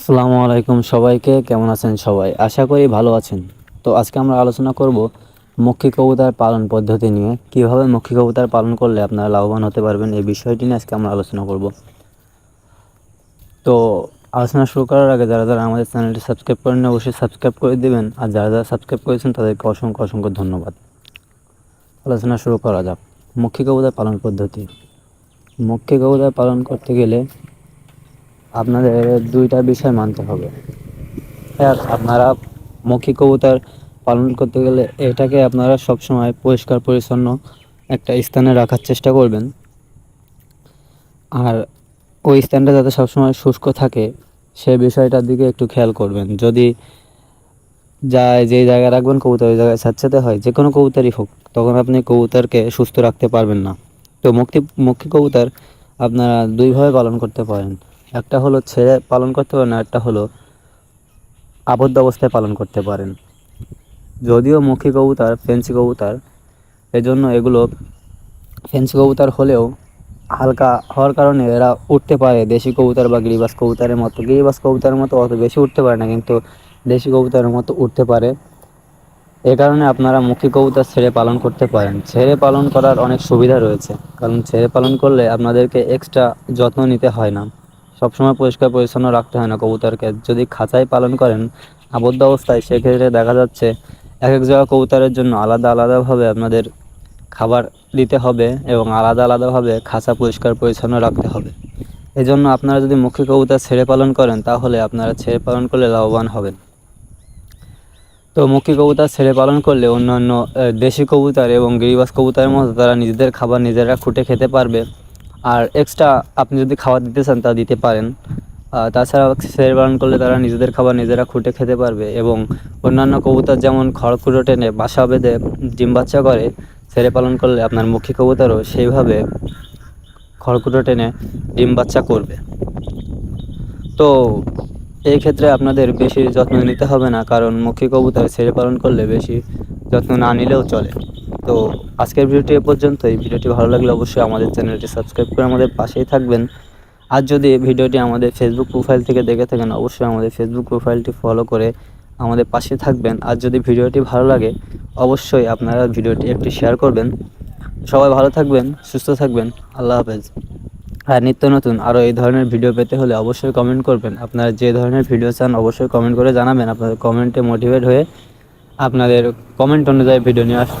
আসসালামু আলাইকুম সবাইকে, কেমন আছেন সবাই? আশা করি ভালো আছেন। তো আজকে আমরা আলোচনা করব মক্ষী কবুতর পালন পদ্ধতি নিয়ে। কীভাবে মক্ষী কবুতর পালন করলে আপনারা লাভবান হতে পারবেন এই বিষয়টি নিয়ে আজকে আমরা আলোচনা করব। তো আলোচনা শুরু করার আগে যারা যারা আমাদের চ্যানেলটি সাবস্ক্রাইব করেন অবশ্যই সাবস্ক্রাইব করে দেবেন। আর যারা যারা সাবস্ক্রাইব করেছেন, তাদেরকে অসংখ্য অসংখ্য ধন্যবাদ। আলোচনা শুরু করা যাক। মক্ষী কবুতর পালন পদ্ধতি। মক্ষী কবুতর পালন করতে গেলে আপনাদের দুইটা বিষয় মানতে হবে। এক, আপনারা মৌখিক কবুতর পালন করতে গেলে এটাকে আপনারা সবসময় পরিষ্কার পরিচ্ছন্ন একটা স্থানে রাখার চেষ্টা করবেন। আর ওই স্থানটা যাতে সবসময় শুষ্ক থাকে সেই বিষয়টার দিকে একটু খেয়াল করবেন। যদি যায় যে জায়গায় রাখবেন, কবুতর ওই জায়গায় স্যাঁতস্যাঁতে হয় যে কোনো কবুতরই হোক, তখন আপনি কবুতরকে সুস্থ রাখতে পারবেন না। তো মুক্তি মুক্তি কবুতর আপনারা দুইভাবে পালন করতে পারেন। একটা হলো ছেড়ে পালন করতে পারেন একটা হলো আবদ্ধ অবস্থায় পালন করতে পারেন। যদিও মুখী কবুতর, ফেন্সি কবুতর, এজন্য এগুলো ফেন্সি কবুতর হলেও হালকা হওয়ার কারণে এরা উঠতে পারে। দেশি কবুতর বা গিরিবাস কবুতরের মতো। গিরিবাস কবুতরের মতো অত বেশি উঠতে পারে না, কিন্তু দেশি কবুতরের মতো উঠতে পারে। এ কারণে আপনারা মুখী কবুতর ছেড়ে পালন করতে পারেন। ছেড়ে পালন করার অনেক সুবিধা রয়েছে। কারণ ছেড়ে পালন করলে আপনাদেরকে এক্সট্রা যত্ন নিতে হয় না। সবসময় পরিষ্কার পরিচ্ছন্ন রাখতে হয় না কবুতরকে। যদি খাঁচায় পালন করেন, আবদ্ধ অবস্থায়, সেক্ষেত্রে দেখা যাচ্ছে এক এক জায়গা কবুতরের জন্য আলাদা আলাদাভাবে আপনাদের খাবার দিতে হবে এবং আলাদা আলাদাভাবে খাঁচা পরিষ্কার পরিচ্ছন্ন রাখতে হবে। এই জন্য আপনারা যদি মুখী কবুতর ছেড়ে পালন করেন, তাহলে আপনারা ছেড়ে পালন করলে লাভবান হবেন। তো মুখী কবুতর ছেড়ে পালন করলে অন্যান্য দেশি কবুতর এবং গিরিবাস কবুতরের মতো তারা নিজেদের খাবার নিজেরা খুঁটে খেতে পারবে। আর এক্সট্রা আপনি যদি খাবার দিতে চান তা দিতে পারেন। তাছাড়া ছেড়ে পালন করলে তারা নিজেদের খাবার নিজেরা খুঁটে খেতে পারবে এবং অন্যান্য কবুতর যেমন খড়কুটো টেনে বাসা বেঁধে ডিম বাচ্চা করে ছেড়ে পালন করলে আপনার মুখী কবুতরও সেইভাবে খড়কুটো টেনে ডিম বাচ্চা করবে। তো এই ক্ষেত্রে আপনাদের বেশি যত্ন নিতে হবে না, কারণ মুখী কবুতর ছেড়ে পালন করলে বেশি যত্ন না নিলেও চলে। তো আজকের ভিডিওটি এ পর্যন্তই ভিডিওটি ভালো লাগলে অবশ্যই আমাদের চ্যানেলটি সাবস্ক্রাইব করে আমাদের পাশেই থাকবেন। আর যদি ভিডিওটি আমাদের ফেসবুক প্রোফাইল থেকে দেখে থাকেন, অবশ্যই আমাদের ফেসবুক প্রোফাইলটি ফলো করে আমাদের পাশে থাকবেন। আর যদি ভিডিওটি ভালো লাগে, অবশ্যই আপনারা ভিডিওটি একটি শেয়ার করবেন। সবাই ভালো থাকবেন, সুস্থ থাকবেন। আল্লাহ হাফেজ। আর নিত্য নতুন আরও এই ধরনের ভিডিও পেতে হলে অবশ্যই কমেন্ট করবেন। আপনারা যে ধরনের ভিডিও চান, অবশ্যই কমেন্ট করে জানাবেন। আপনাদের কমেন্টে মোটিভেট হয়ে আপনাদের কমেন্ট অনুযায়ী ভিডিও নিয়ে আসব।